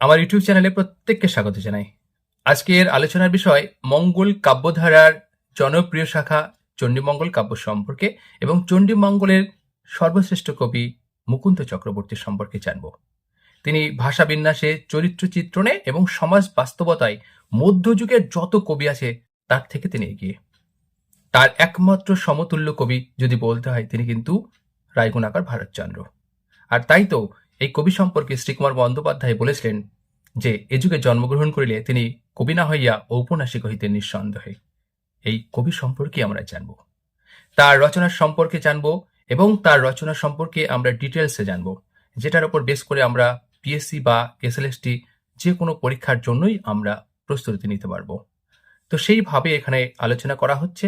আমার ইউটিউব চ্যানেলে প্রত্যেককে স্বাগত জানাই। আজকের আলোচনার বিষয় মঙ্গল কাব্যধারার জনপ্রিয় শাখা চণ্ডীমঙ্গল কাব্য সম্পর্কে এবং চণ্ডীমঙ্গলের সর্বশ্রেষ্ঠ কবি মুকুন্দ চক্রবর্তী সম্পর্কে জানব। তিনি ভাষা বিন্যাসে চরিত্র চিত্রণে এবং সমাজ বাস্তবতায় মধ্যযুগের যত কবি আছে, তার থেকে তিনি এগিয়ে। তার একমাত্র সমতুল্য কবি যদি বলতে হয়, তিনি কিন্তু রায়গুণাকার ভারতচন্দ্র। আর তাই তো এই কবি সম্পর্কে শ্রীকুমার বন্দ্যোপাধ্যায় বলেছিলেন যে, এ যুগে জন্মগ্রহণ করিলে তিনি কবি না হইয়া ঔপন্যাসিক হইতেন নিঃসন্দেহে। এই কবি সম্পর্কে আমরা জানব, তার রচনার সম্পর্কে জানব এবং তার রচনা সম্পর্কে আমরা ডিটেলসে জানব, যেটার উপর বেস করে আমরা পিএসসি বা এসএলএসটি যে কোনো পরীক্ষার জন্যই আমরা প্রস্তুতি নিতে পারব। তো সেইভাবে এখানে আলোচনা করা হচ্ছে।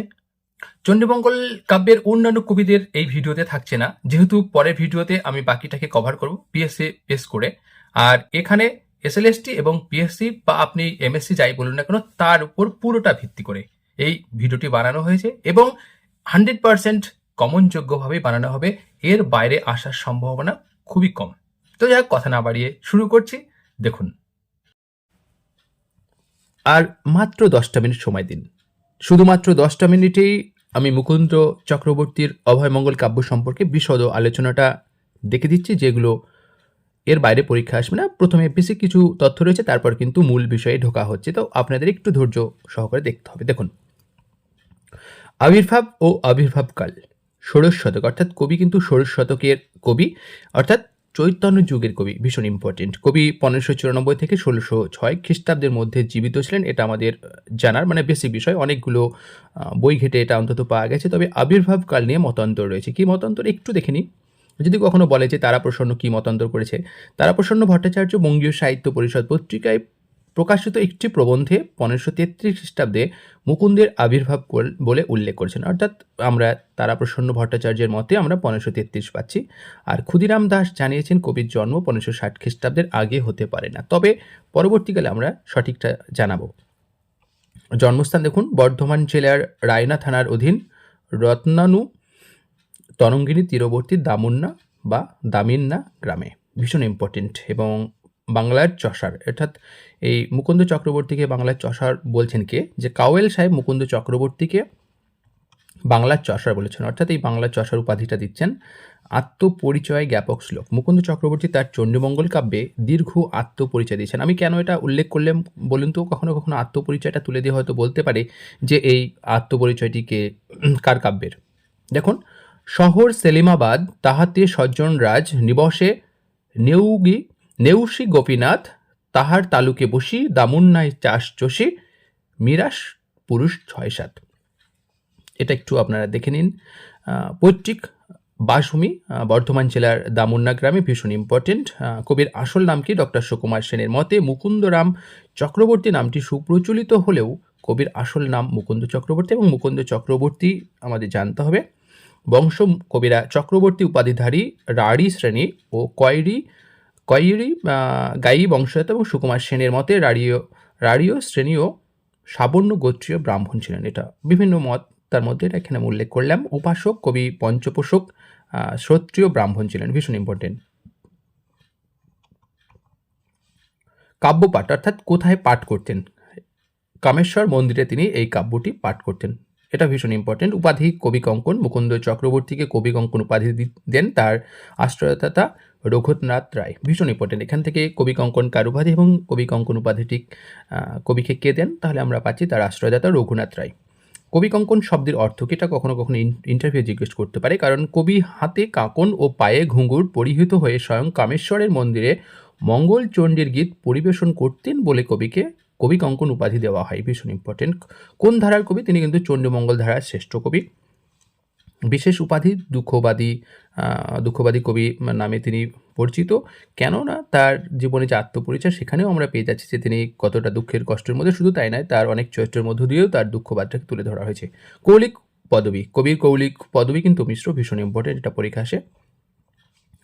চণ্ডীমঙ্গল কাব্যের অন্যান্য কবিদের এই ভিডিওতে থাকছে না। যেহেতু পরের ভিডিওতে আমি বাকিটাকে কভার করব পিএসসি বেস করে। আর এখানে এসএলএসটি এবং পিএসসি বা আপনি এমএসসি যাই বলুন না কেন, তার উপর পুরোটা ভিত্তি করে এই ভিডিওটি বানানো হয়েছে এবং হান্ড্রেড পার্সেন্ট কমনযোগ্যভাবে বানানো হবে। এর বাইরে আসার সম্ভাবনা খুবই কম। তো যাই কথা না বাড়িয়ে শুরু করছি। দেখুন। আর মাত্র দশটা মিনিট সময় দিন। শুধুমাত্র দশটা মিনিটেই আমি মুকুন্দ চক্রবর্তীর অভয়মঙ্গল কাব্য সম্পর্কে বিশদ আলোচনাটা দেখে দিচ্ছি, যেগুলো এর বাইরে পরীক্ষা আসবে না। প্রথমে বেসিক কিছু তথ্য রয়েছে, তারপর কিন্তু মূল বিষয়ে ঢোকা হচ্ছে। তো আপনাদের একটু ধৈর্য সহকারে দেখতে হবে। দেখুন, আবির্ভাব ও আবির্ভাবকাল, ষোড়শ শতক, অর্থাৎ কবি কিন্তু ষোড়শ শতকের কবি, অর্থাৎ চৈতন্য যুগের কবি, ভীষণ ইম্পর্টেন্ট কবি পনেরোশো চুরানব্বই থেকে ষোলোশো ছয় খ্রিস্টাব্দের মধ্যে জীবিত ছিলেন, এটা আমাদের জানার মানে বেসিক বিষয়। অনেকগুলো বই ঘেটে এটা অন্তত পাওয়া গেছে। তবে আবির্ভাবকাল নিয়ে মতান্তর রয়েছে। কি মতান্তর? একটু দেখে নিই। যদি কখনো বলে যে তারা প্রসন্ন কী মতান্তর করেছে? তারা প্রসন্ন ভট্টাচার্য বঙ্গীয় সাহিত্য পরিষদ পত্রিকায় প্রকাশিত একটি প্রবন্ধে পনেরোশো তেত্রিশ খ্রিস্টাব্দে মুকুন্দের আবির্ভাব বলে উল্লেখ করেছেন। অর্থাৎ আমরা তারাপ্রসন্ন ভট্টাচার্যের মতে আমরা পনেরোশো তেত্রিশ পাচ্ছি। আর ক্ষুদিরাম দাস জানিয়েছেন, কবির জন্ম পনেরোশো ষাট খ্রিস্টাব্দের আগে হতে পারে না। তবে পরবর্তীকালে আমরা সঠিকটা জানাব। জন্মস্থান দেখুন, বর্ধমান জেলার রায়না থানার অধীন রত্নানু তরঙ্গিনী তীরবর্তী দামুন্না বা দামিন্না গ্রামে। ভীষণ ইম্পর্টেন্ট এবং বাংলার চষার, অর্থাৎ এই মুকুন্দ চক্রবর্তীকে বাংলার চষার বলছেন কে? যে কাওয়েল সাহেব মুকুন্দ চক্রবর্তীকে বাংলার চষার বলেছেন, অর্থাৎ এই বাংলার চষার উপাধিটা দিচ্ছেন আত্মপরিচয় জ্ঞাপক শ্লোক। মুকুন্দ চক্রবর্তী তার চণ্ডীমঙ্গল কাব্যে দীর্ঘ আত্মপরিচয় দিয়েছেন। আমি কেন এটা উল্লেখ করলাম বলুন তো? কখনো কখনো আত্মপরিচয়টা তুলে দিয়ে হয়তো বলতে পারে যে এই আত্মপরিচয়টিকে কার কাব্যের? দেখুন, শহর সেলিমাবাদ তাহাতে সজ্জন রাজ নিবসে নেউগি নেউসি গোপীনাথ, তাহার তালুকে বসি দামুন্নায় চাষ চষি মিরাস পুরুষ ছয় সাত। এটা একটু আপনারা দেখে নিন। পৈতৃক বাসভূমি বর্ধমান জেলার দামুন্না গ্রামে ভীষণ ইম্পর্টেন্ট কবির আসল নাম কি? ডক্টর সুকুমার সেনের মতে মুকুন্দরাম চক্রবর্তী নামটি সুপ্রচলিত হলেও কবির আসল নাম মুকুন্দ চক্রবর্তী এবং মুকুন্দ চক্রবর্তী আমাদের জানতে হবে। বংশ কবিরা চক্রবর্তী উপাধিধারী, রাঢ়ী শ্রেণি ও কয়রি কয়রি গায়ী বংশজাত এবং সুকুমার সেনের মতে রাঢ়ীয় রাঢ়ীয় শ্রেণীয় সাবর্ণ গোত্রীয় ব্রাহ্মণ ছিলেন। এটা বিভিন্ন মত তার মধ্যে এটা এখানে উল্লেখ করলাম। উপাসক, কবি, পঞ্চপোষক শ্রোত্রিয় ব্রাহ্মণ ছিলেন, ভীষণ ইম্পর্টেন্ট কাব্যপাঠ, অর্থাৎ কোথায় পাঠ করতেন? কামেশ্বর মন্দিরে তিনি এই কাব্যটি পাঠ করতেন। এটা ভীষণ ইম্পর্টেন্ট উপাধি কবি কঙ্কন মুকুন্দ চক্রবর্তীকে কবি কঙ্কন উপাধি দেন তার আশ্রয়দাতা রঘুনাথ রায়। ভীষণ ইম্পর্টেন্ট এখান থেকে কবি কঙ্কন কার উপাধি এবং কবি কঙ্কন উপাধিটি কবিকে কে দেন? তাহলে আমরা পাচ্ছি তার আশ্রয়দাতা রঘুনাথ রায়। কবি কঙ্কন শব্দের অর্থ কি এটা কখনো কখনো ইন্টারভিউ জিজ্ঞেস করতে পারে, কারণ কবি হাতে কাঁকন ও পায়ে ঘুঙুর পরিহিত হয়ে স্বয়ং কামেশ্বরের মন্দিরে মঙ্গল চণ্ডীর গীত পরিবেশন করতেন বলে কবিকে কবি কঙ্কন উপাধি দেওয়া হয়, ভীষণ ইম্পর্টেন্ট কোন ধারার কবি? তিনি কিন্তু চণ্ডীমঙ্গল ধারার শ্রেষ্ঠ কবি। বিশেষ উপাধি দুঃখবাদী দুঃখবাদী কবি নামে তিনি পরিচিত। কেননা তার জীবনে যে আত্মপরিচয়, সেখানেও আমরা পেয়ে যাচ্ছি যে তিনি কতটা দুঃখের কষ্টের মধ্যে। শুধু তাই নয়, তার অনেক চরিত্রের মধ্য দিয়েও তার দুঃখবাদটাকে তুলে ধরা হয়েছে। কৌলিক পদবী, কবির কৌলিক পদবী কিন্তু মিশ্র, ভীষণ ইম্পর্টেন্ট এটা পরীক্ষা আসে।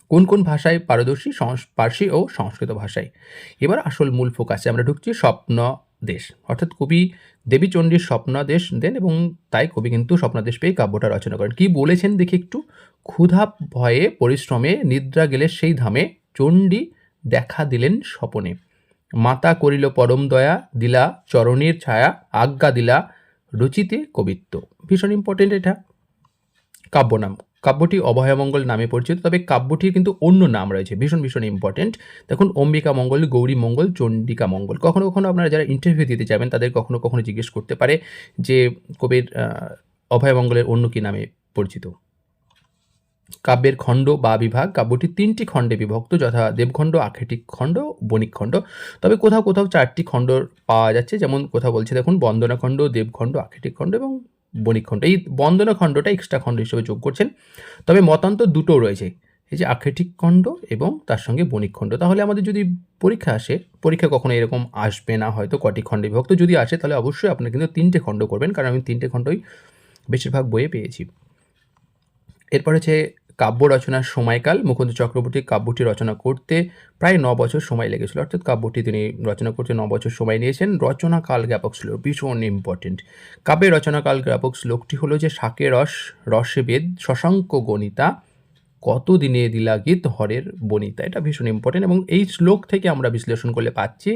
কোন কোন ভাষায় পারদর্শী পার্সি ও সংস্কৃত ভাষায়? এবার আসল মূল ফোকাসে আমরা ঢুকছি স্বপ্ন দেশ। অর্থাৎ কবি দেবীচণ্ডীর স্বপ্নাদেশ দেন এবং তাই কবি কিন্তু স্বপ্নাদেশ পেয়ে কাব্যটা রচনা করেন। কি বলেছেন দেখি একটু? ক্ষুধা, ভয়ে, পরিশ্রমে, নিদ্রা গেলে সেই ধামে চণ্ডী দেখা দিলেন স্বপনে। মাতা করিল পরম দয়া, দিলা চরণের ছায়া, আজ্ঞা দিলা রুচিতে কবিত্ব। ভীষণ ইম্পর্টেন্ট এটা। কাব্যনাম। কাব্যটি অভয়মঙ্গল নামে পরিচিত, তবে কাব্যটির কিন্তু অন্য নাম রয়েছে, ভীষণ ভীষণ ইম্পর্টেন্ট দেখুন, অম্বিকা মঙ্গল, গৌরী মঙ্গল, চণ্ডিকা মঙ্গল। কখনো কখনো আপনারা যারা ইন্টারভিউ দিতে যাবেন, তাদের কখনো কখনো জিজ্ঞেস করতে পারে যে, কবির অভয়মঙ্গলের অন্য কী নামে পরিচিত। কাব্যের খণ্ড বা বিভাগ কাব্যটি তিনটি খণ্ডে বিভক্ত, যথা দেবখণ্ড আখেটিক খণ্ড, বণিক খণ্ড। তবে কোথাও কোথাও চারটি খণ্ড পাওয়া যাচ্ছে, যেমন কোথাও বলছে, দেখুন, বন্দনা খণ্ড, দেবখণ্ড আখেটিক খণ্ড এবং বণিক খণ্ড। এই বন্দনা খণ্ডটা এক্সট্রা খণ্ড হিসেবে যোগ করছেন। তবে মতান্ত দুটো রয়েছে। এই যে আক্ষেটিক খণ্ড এবং তার সঙ্গে বণিক খণ্ড। তাহলে আমাদের যদি পরীক্ষা আসে, পরীক্ষা কখনো এরকম আসবে না, হয়তো কটি খণ্ডে বিভক্ত। যদি আসে, তাহলে অবশ্যই আপনার কিন্তু তিনটে খণ্ড করবেন, কারণ আমি তিনটে খণ্ডই বেশিরভাগ বইয়ে পেয়েছি। এরপর হচ্ছে কাব্য রচনার সময়কাল, মুকুন্দ চক্রবর্তী কাব্যটি রচনা করতে প্রায় ন বছর সময় লেগেছিল। অর্থাৎ কাব্যটি তিনি রচনা করতে ন বছর সময় নিয়েছেন। রচনাকাল জ্ঞাপক শ্লোক, ভীষণ ইম্পর্টেন্ট কাব্যের রচনাকাল জ্ঞাপক শ্লোকটি হলো যে, শাকে রস, রসে বেদ, শশাঙ্ক গণিতা, কত দিনে দিলা গীত হরের বনিতা। এটা ভীষণ ইম্পর্টেন্ট এবং এই শ্লোক থেকে আমরা বিশ্লেষণ করলে পাচ্ছি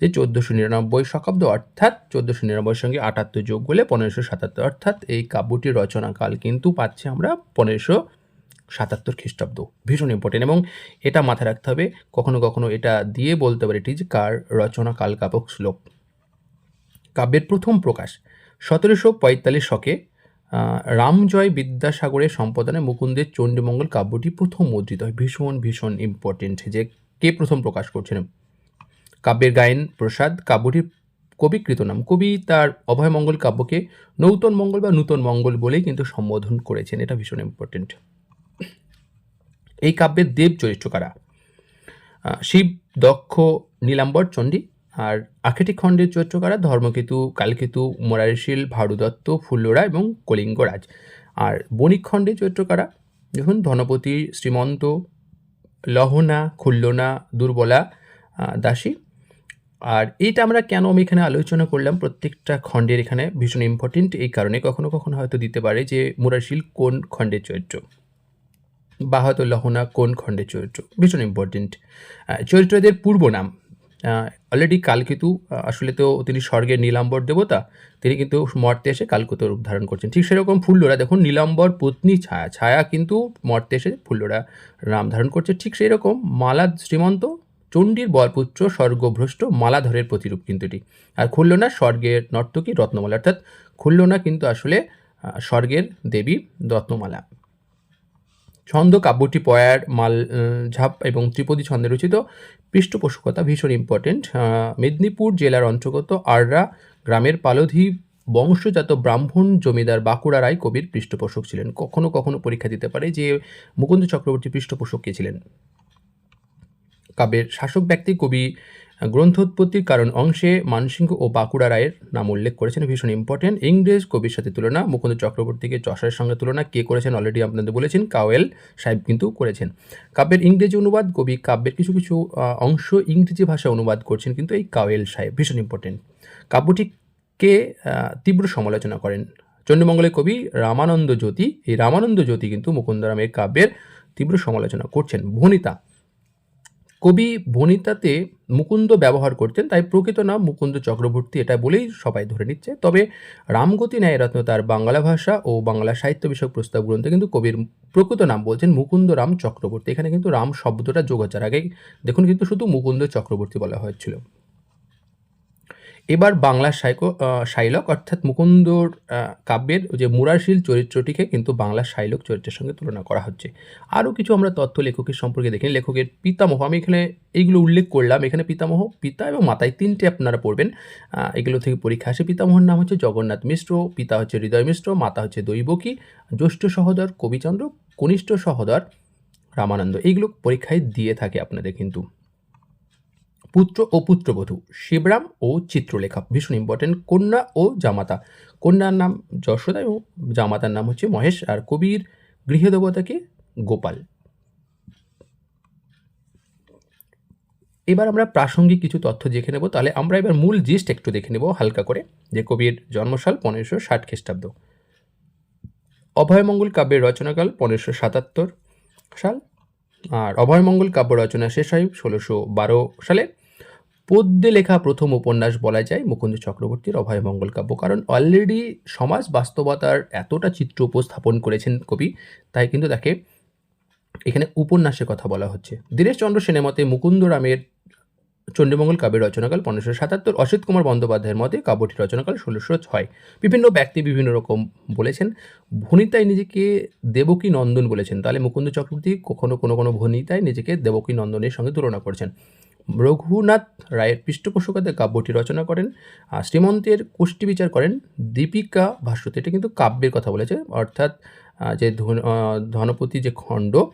যে, চোদ্দোশো নিরানব্বই শতাব্দ অর্থাৎ চোদ্দোশো নিরানব্বইয়ের সঙ্গে আটাত্তর যোগ করলে পনেরোশো সাতাত্তর। অর্থাৎ এই কাব্যটির রচনাকাল কিন্তু পাচ্ছি আমরা পনেরোশো সাতাত্তর খ্রিস্টাব্দ। ভীষণ ইম্পর্টেন্ট এবং এটা মাথায় রাখতে হবে, কখনো কখনো এটা দিয়ে বলতে পারে এটি যে কার রচনা, কাল কাব্যক শ্লোক। কাব্যের প্রথম প্রকাশ সতেরোশো পঁয়তাল্লিশ শকে রামজয় বিদ্যাসাগরের সম্পাদনে মুকুন্দের চণ্ডীমঙ্গল কাব্যটি প্রথম মুদ্রিত হয়। ভীষণ ভীষণ ইম্পর্টেন্ট যে কে প্রথম প্রকাশ করছেন। কাব্যের গায়েন প্রসাদ, কাব্যটির কবিকৃত নাম কবি তার অভয়মঙ্গল কাব্যকে নৌতন মঙ্গল বা নূতন মঙ্গল বলেই কিন্তু সম্বোধন করেছেন। এটা ভীষণ ইম্পর্টেন্ট এই কাব্যের দেব চরিত্র কারা? শিব, দক্ষ, নীলাম্বর, চণ্ডী। আর আখেটি খণ্ডের চরিত্র কারা? ধর্মকেতু, কালকেতু মোরারিশীল ভারুদত্ত, ফুল্লরা এবং কলিঙ্গরাজ। আর বণিক খণ্ডের চরিত্র কারা? দেখুন, ধনপতি, শ্রীমন্ত, লহনা, খুল্লনা, দুর্বলা দাসী। আর এইটা আমরা কেন আমি এখানে আলোচনা করলাম? প্রত্যেকটা খণ্ডের এখানে ভীষণ ইম্পর্টেন্ট এই কারণে কখনো কখনো হয়তো দিতে পারে যে মুরাশিল কোন খণ্ডের চরিত্র। বা হয়তো লহনা কোন খণ্ডের চরিত্র? ভীষণ ইম্পর্টেন্ট চরিত্রদের পূর্ব নাম অলরেডি কালকেতু আসলে তো তিনি স্বর্গের নীলাম্বর দেবতা, তিনি কিন্তু মর্তে এসে কালকুতো রূপ ধারণ করছেন। ঠিক সেরকম ফুল্লরা, দেখুন, নীলাম্বর পত্নী ছায়া ছায়া কিন্তু মর্তে এসে ফুল্লরা নাম ধারণ করছে। ঠিক সেই রকম মালা শ্রীমন্ত, চণ্ডীর বরপুত্র, স্বর্গভ্রষ্ট মালাধরের প্রতিরূপ কিন্তু এটি। আর খুল্লনা স্বর্গের নর্তকী রত্নমালা, অর্থাৎ খুল্লনা কিন্তু আসলে স্বর্গের দেবী রত্নমালা। ছন্দ কাব্যটি পয়ার, মাল ঝাপ এবং ত্রিপদী ছন্দে রচিত। পৃষ্ঠপোষকতা ভীষণ ইম্পর্টেন্ট মেদিনীপুর জেলার অন্তর্গত আররা গ্রামের পালধি বংশজাত ব্রাহ্মণ জমিদার বাঁকুড়া রায় কবির পৃষ্ঠপোষক ছিলেন। কখনো কখনো পরীক্ষা দিতে পারে যে মুকুন্দ চক্রবর্তী পৃষ্ঠপোষক কে ছিলেন। কাব্যের শাসক ব্যক্তি কবি গ্রন্থোৎপত্তির কারণ অংশে মানসিংহ ও বাঁকুড়া রায়ের নাম উল্লেখ করেছেন, ভীষণ ইম্পর্টেন্ট ইংরেজ কবির সাথে তুলনা, মুকুন্দ চক্রবর্তীকে যশোরের সঙ্গে তুলনা কে করেছেন অলরেডি আপনাদের বলেছেন, কাওয়েল সাহেব কিন্তু করেছেন। কাব্যের ইংরেজি অনুবাদ, কবি কাব্যের কিছু কিছু অংশ ইংরেজি ভাষায় অনুবাদ করছেন কিন্তু এই কাওয়েল সাহেব, ভীষণ ইম্পর্টেন্ট কাব্যটিকে তীব্র সমালোচনা করেন? চণ্ডীমঙ্গলের কবি রামানন্দ জ্যোতি, এই রামানন্দ জ্যোতি কিন্তু মুকুন্দরামের কাব্যের তীব্র সমালোচনা করছেন। ভনিতা কবি বনিতাতে মুকুন্দ ব্যবহার করতেন, তাই প্রকৃত নাম মুকুন্দ চক্রবর্তী, এটা বলেই সবাই ধরে নিচ্ছে। তবে রামগতি ন্যায়রত্ন তার বাংলা ভাষা ও বাংলা সাহিত্য বিষয়ক প্রস্তাব গ্রন্থে কিন্তু কবির প্রকৃত নাম বলছেন মুকুন্দ রাম চক্রবর্তী। এখানে কিন্তু রাম শব্দটা যোগ হচ্ছে। আগে দেখুন, কিন্তু শুধু মুকুন্দ চক্রবর্তী বলা হয়েছিল। এবার বাংলা সাইকো শাইলক অর্থাৎ মুকুন্দর কাব্যের যে মুরাশীল চরিত্রটিকে কিন্তু বাংলা শাইলক চরিত্রের সঙ্গে তুলনা করা হচ্ছে। আরও কিছু আমরা তথ্য লেখকের সম্পর্কে দেখি। লেখকের পিতামহ, আমি এখানে এইগুলো উল্লেখ করলাম। এখানে পিতামহ, পিতা এবং মাতায় তিনটে আপনারা পড়বেন। এগুলো থেকে পরীক্ষা আসে। পিতামহর নাম হচ্ছে জগন্নাথ মিশ্র, পিতা হচ্ছে হৃদয় মিশ্র, মাতা হচ্ছে দৈবকী, জ্যৈষ্ঠ সহোদর কবিচন্দ্র, কনিষ্ঠ সহোদর রামানন্দ। এইগুলো পরীক্ষায় দিয়ে থাকে আপনাদের কিন্তু। পুত্র ও পুত্রবধূ শিবরাম ও চিত্রলেখা। ভীষণ ইম্পর্টেন্ট কন্যা ও জামাতা। কন্যার নাম যশোদা এবং জামাতার নাম হচ্ছে মহেশ আর কবির গৃহদেবতাকে গোপাল। এবার আমরা প্রাসঙ্গিক কিছু তথ্য দেখে নেব। তাহলে আমরা এবার মূল জিস্ট একটু দেখে নেব হালকা করে, যে কবির জন্মসাল পনেরোশো ষাট খ্রিস্টাব্দ। অভয়মঙ্গল কাব্যের রচনাকাল পনেরোশো সাতাত্তর সাল। আর অভয়মঙ্গল কাব্য রচনা শেষ হয় ষোলোশো বারো সালে। পদ্যে লেখা প্রথম উপন্যাস বলা যায় মুকুন্দ চক্রবর্তীর অভয় মঙ্গল কাব্য। কারণ অলরেডি সমাজ বাস্তবতার এতটা চিত্র উপস্থাপন করেছেন কবি, তাই কিন্তু তাকে এখানে উপন্যাসের কথা বলা হচ্ছে। দীনেশচন্দ্র সেনের মতে মুকুন্দ রামের চণ্ডীমঙ্গল কাব্যের রচনাকাল পনেরোশো সাতাত্তর, অসিত কুমার বন্দ্যোপাধ্যায়ের মতে কাব্যটির রচনাকাল ষোলোশো ছয়। বিভিন্ন ব্যক্তি বিভিন্ন রকম বলেছেন ভনিতায় নিজেকে দেবকী নন্দন বলেছেন। তাহলে মুকুন্দ চক্রবর্তী কখনো কোনো কোনো ভনিতায় নিজেকে দেবকী নন্দনের সঙ্গে তুলনা করছেন। রঘুনাথ রায়ের পৃষ্ঠপোষকতায় কাব্যটি রচনা করেন, আর শ্রীমন্তের কোষ্ঠী বিচার করেন দীপিকা ভাস্বতী এটা কিন্তু কাব্যের কথা বলেছে, অর্থাৎ যে ধন- ধনপতি যে খণ্ড,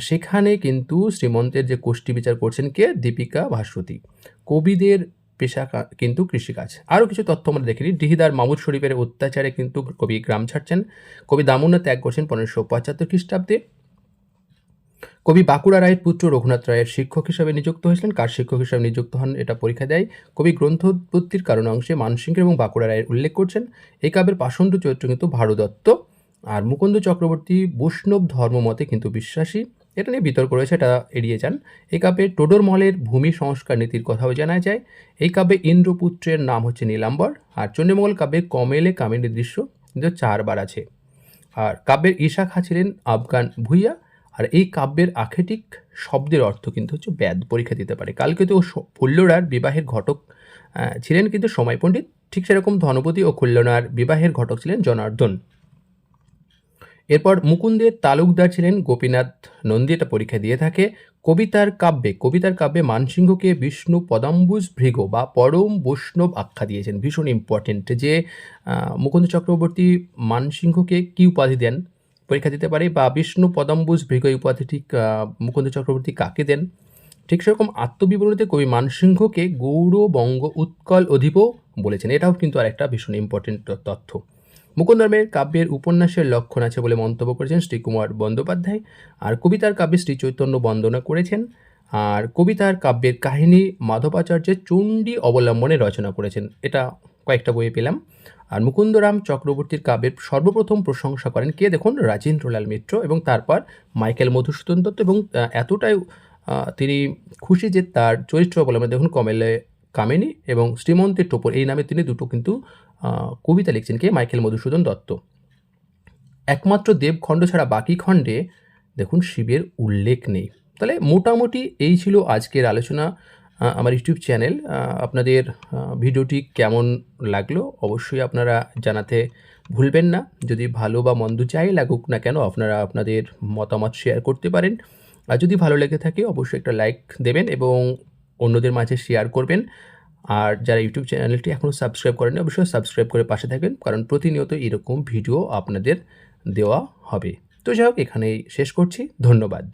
সেখানে কিন্তু শ্রীমন্তের যে কোষ্ঠী বিচার করছেন কে? দীপিকা ভাস্বতী কবিদের পেশা কিন্তু কৃষিকাজ। আরও কিছু তথ্য আমরা দেখিনি ডিহিদার মামুদ শরীফের অত্যাচারে কিন্তু কবি গ্রাম ছাড়ছেন। কবি দামুন্না ত্যাগ করছেন পনেরোশো পঁচাত্তর খ্রিস্টাব্দে। কবি বাঁকুড়া রায়ের পুত্র রঘুনাথ রায়ের শিক্ষক হিসাবে নিযুক্ত হয়েছিলেন। কার শিক্ষক হিসাবে নিযুক্ত হন এটা পরীক্ষা দেয়। কবি গ্রন্থোৎপত্তির কারণ অংশে মানসিংহ এবং বাঁকুড়া রায়ের উল্লেখ করছেন। এই কাব্যের পাষণ্ড চরিত্র কিন্তু ভারদত্ত আর মুকুন্দ চক্রবর্তী বৈষ্ণব ধর্মমতে কিন্তু বিশ্বাসী। এটা নিয়ে বিতর্ক রয়েছে, এটা এড়িয়ে যান। এই কাব্যে টোডর মহলের ভূমি সংস্কার নীতির কথাও জানা যায়। এই কাব্যে ইন্দ্রপুত্রের নাম হচ্ছে নীলাম্বর। আর চণ্ডীমঙ্গল কাব্যে কমেলে কামিনীর দৃশ্য, কিন্তু চারবার আছে। আর কাব্যের ঈশা খা ছিলেন আফগান ভুইয়া। আর এই কাব্যের আখেটিক শব্দের অর্থ কিন্তু হচ্ছে ব্যাদ পরীক্ষা দিতে পারে। কালকে তো কল্যরার বিবাহের ঘটক ছিলেন কিন্তু সময় পণ্ডিত। ঠিক সেরকম ধনপতি ও কল্যাণার বিবাহের ঘটক ছিলেন জনার্দন। এরপর মুকুন্দের তালুকদার ছিলেন গোপীনাথ নন্দী, এটা পরীক্ষা দিয়ে থাকে। কবিতার কাব্যে কবিতার কাব্যে মানসিংহকে বিষ্ণু পদাম্বুজ ভৃগ বা পরম বৈষ্ণব আখ্যা দিয়েছেন। ভীষণ ইম্পর্টেন্ট যে মুকুন্দ চক্রবর্তী মানসিংহকে কি উপাধি দেন? পরীক্ষা দিতে পারি বা বিষ্ণু পদাম্বুজ ভৃগ উপাধি ঠিক মুকুন্দ চক্রবর্তী কাকে দেন? ঠিক সেরকম আত্মবিবরণীতে কবি মানসিংহকে গৌরবঙ্গ উৎকল অধিপও বলেছেন। এটাও কিন্তু আর একটা ভীষণ ইম্পর্টেন্ট তথ্য। মুকুন্দর্মের কাব্যের উপন্যাসের লক্ষণ আছে বলে মন্তব্য করেছেন শ্রীকুমার বন্দ্যোপাধ্যায়। আর কবিতার কাব্যে শ্রী চৈতন্য বন্দনা করেছেন। আর কবিতার কাব্যের কাহিনী মাধবাচার্যের চণ্ডী অবলম্বনে রচনা করেছেন। এটা কয়েকটা বইয়ে পেলাম। আর মুকুন্দরাম চক্রবর্তীর কাব্যের সর্বপ্রথম প্রশংসা করেন কে দেখুন? রাজেন্দ্রলাল মিত্র এবং তারপর মাইকেল মধুসূদন দত্ত এবং এতটাই তিনি খুশি যে তার চরিত্র অবলম্বনে দেখুন কমেলে কামিনী এবং শ্রীমন্তের টোপর, এই নামে তিনি দুটো কিন্তু কবিতা লিখছেন কে? মাইকেল মধুসূদন দত্ত। একমাত্র দেবখণ্ড ছাড়া বাকি খণ্ডে দেখুন শিবের উল্লেখ নেই। তাহলে মোটামুটি এই ছিল আজকের আলোচনা। আমার ইউটিউব চ্যানেল আপনাদের ভিডিওটি কেমন লাগল অবশ্যই আপনারা জানাতে ভুলবেন না। যদি ভালো বা মন্দ যাই লাগুক না কেন, আপনারা আপনাদের মতামত শেয়ার করতে পারেন। আর যদি ভালো লেগে থাকে, অবশ্যই একটা লাইক দেবেন এবং অন্যদের মাঝে শেয়ার করবেন। আর যারা ইউটিউব চ্যানেলটি এখনও সাবস্ক্রাইব করেনি অবশ্যই সাবস্ক্রাইব করে পাশে থাকবেন, কারণ প্রতিনিয়ত এরকম ভিডিও আপনাদের দেওয়া হবে। তো যাই হোক, এখানেই শেষ করছি। ধন্যবাদ।